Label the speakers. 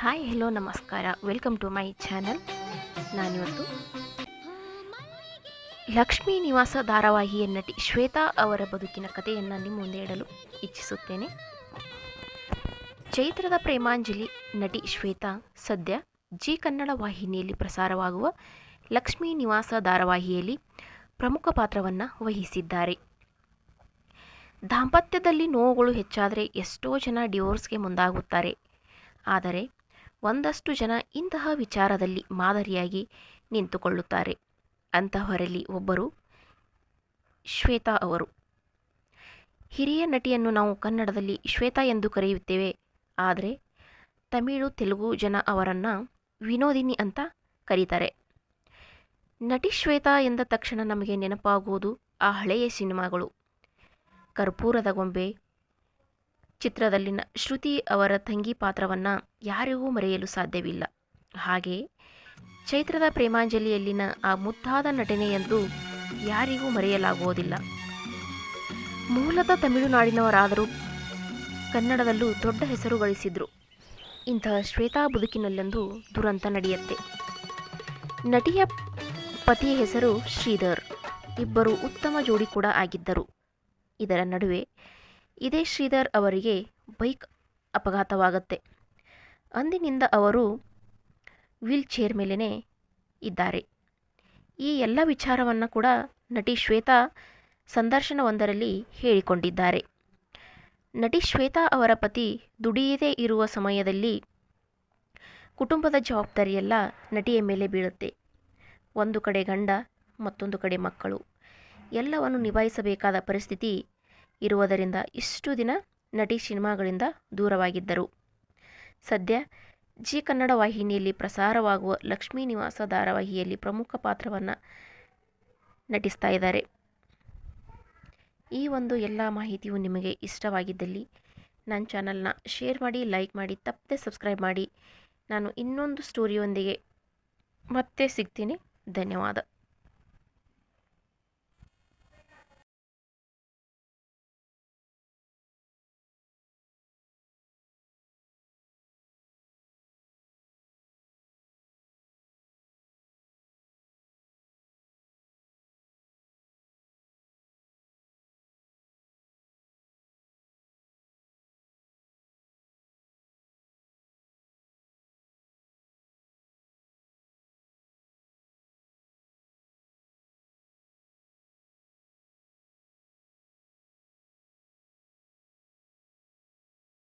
Speaker 1: Hi, hello, ನಮಸ್ಕಾರ. Welcome to my channel ನಾನಿವತ್ತು ಲಕ್ಷ್ಮೀ ನಿವಾಸ ಧಾರಾವಾಹಿಯ ನಟಿ ಶ್ವೇತಾ ಅವರ ಬದುಕಿನ ಕಥೆಯನ್ನು ನಿಮ್ಮ ಮುಂದೆ ಇಡಲು ಇಚ್ಛಿಸುತ್ತೇನೆ. ಚೈತ್ರದ ಪ್ರೇಮಾಂಜಲಿ ನಟಿ ಶ್ವೇತಾ ಸದ್ಯ ಜಿ ಕನ್ನಡ ವಾಹಿನಿಯಲ್ಲಿ ಪ್ರಸಾರವಾಗುವ ಲಕ್ಷ್ಮೀ ನಿವಾಸ ಧಾರಾವಾಹಿಯಲ್ಲಿ ಪ್ರಮುಖ ಪಾತ್ರವನ್ನು ವಹಿಸಿದ್ದಾರೆ. ದಾಂಪತ್ಯದಲ್ಲಿ ನೋವುಗಳು ಹೆಚ್ಚಾದರೆ ಎಷ್ಟೋ ಜನ ಡಿವೋರ್ಸ್ಗೆ ಮುಂದಾಗುತ್ತಾರೆ. ಆದರೆ ಒಂದಷ್ಟು ಜನ ಇಂತಹ ವಿಚಾರದಲ್ಲಿ ಮಾದರಿಯಾಗಿ ನಿಂತುಕೊಳ್ಳುತ್ತಾರೆ. ಅಂತಹವರಲ್ಲಿ ಒಬ್ಬರು ಶ್ವೇತಾ ಅವರು. ಹಿರಿಯ ನಟಿಯನ್ನು ನಾವು ಕನ್ನಡದಲ್ಲಿ ಶ್ವೇತಾ ಎಂದು ಕರೆಯುತ್ತೇವೆ. ಆದರೆ ತಮಿಳು, ತೆಲುಗು ಜನ ಅವರನ್ನು ವಿನೋದಿನಿ ಅಂತ ಕರೀತಾರೆ. ನಟಿ ಶ್ವೇತಾ ಎಂದ ತಕ್ಷಣ ನಮಗೆ ನೆನಪಾಗುವುದು ಆ ಹಳೆಯ ಸಿನಿಮಾಗಳು. ಕರ್ಪೂರದ ಗೊಂಬೆ ಚಿತ್ರದಲ್ಲಿನ ಶ್ರುತಿ ಅವರ ತಂಗಿ ಪಾತ್ರವನ್ನು ಯಾರಿಗೂ ಮರೆಯಲು ಸಾಧ್ಯವಿಲ್ಲ. ಹಾಗೆಯೇ ಚೈತ್ರದ ಪ್ರೇಮಾಂಜಲಿಯಲ್ಲಿನ ಆ ಮುದ್ದಾದ ನಟನೆಯಂತೂ ಯಾರಿಗೂ ಮರೆಯಲಾಗುವುದಿಲ್ಲ. ಮೂಲತಃ ತಮಿಳುನಾಡಿನವರಾದರೂ ಕನ್ನಡದಲ್ಲೂ ದೊಡ್ಡ ಹೆಸರು ಗಳಿಸಿದ್ರು. ಇಂತಹ ಶ್ವೇತಾ ಬದುಕಿನಲ್ಲೊಂದು ದುರಂತ ನಡೆಯುತ್ತೆ. ನಟಿಯ ಪತಿಯ ಹೆಸರು ಶ್ರೀಧರ್. ಇಬ್ಬರು ಉತ್ತಮ ಜೋಡಿ ಕೂಡ ಆಗಿದ್ದರು. ಇದರ ನಡುವೆ ಇದೇ ಶ್ರೀಧರ್ ಅವರಿಗೆ ಬೈಕ್ ಅಪಘಾತವಾಗುತ್ತೆ. ಅಂದಿನಿಂದ ಅವರು ವೀಲ್ ಚೇರ್ ಮೇಲೇ ಇದ್ದಾರೆ. ಈ ಎಲ್ಲ ವಿಚಾರವನ್ನು ಕೂಡ ನಟಿ ಶ್ವೇತಾ ಸಂದರ್ಶನವೊಂದರಲ್ಲಿ ಹೇಳಿಕೊಂಡಿದ್ದಾರೆ. ನಟಿ ಶ್ವೇತಾ ಅವರ ಪತಿ ದುಡಿಯದೇ ಇರುವ ಸಮಯದಲ್ಲಿ ಕುಟುಂಬದ ಜವಾಬ್ದಾರಿಯೆಲ್ಲ ನಟಿಯ ಮೇಲೆ ಬೀಳುತ್ತೆ. ಒಂದು ಕಡೆ ಗಂಡ, ಮತ್ತೊಂದು ಕಡೆ ಮಕ್ಕಳು. ಎಲ್ಲವನ್ನು ನಿಭಾಯಿಸಬೇಕಾದ ಪರಿಸ್ಥಿತಿ ಇರುವುದರಿಂದ ಇಷ್ಟು ದಿನ ನಟಿ ಸಿನಿಮಾಗಳಿಂದ ದೂರವಾಗಿದ್ದರು. ಸದ್ಯ ಜಿ ಕನ್ನಡ ವಾಹಿನಿಯಲ್ಲಿ ಪ್ರಸಾರವಾಗುವ ಲಕ್ಷ್ಮೀ ನಿವಾಸ ಧಾರಾವಾಹಿಯಲ್ಲಿ ಪ್ರಮುಖ ಪಾತ್ರವನ್ನು ನಟಿಸ್ತಾ ಇದ್ದಾರೆ. ಈ ಒಂದು ಎಲ್ಲ ಮಾಹಿತಿಯು ನಿಮಗೆ ಇಷ್ಟವಾಗಿದ್ದಲ್ಲಿ ನನ್ನ ಚಾನಲ್ನ ಶೇರ್ ಮಾಡಿ, ಲೈಕ್ ಮಾಡಿ, ತಪ್ಪದೆ ಸಬ್ಸ್ಕ್ರೈಬ್ ಮಾಡಿ. ನಾನು ಇನ್ನೊಂದು ಸ್ಟೋರಿಯೊಂದಿಗೆ ಮತ್ತೆ ಸಿಗ್ತೀನಿ. ಧನ್ಯವಾದ.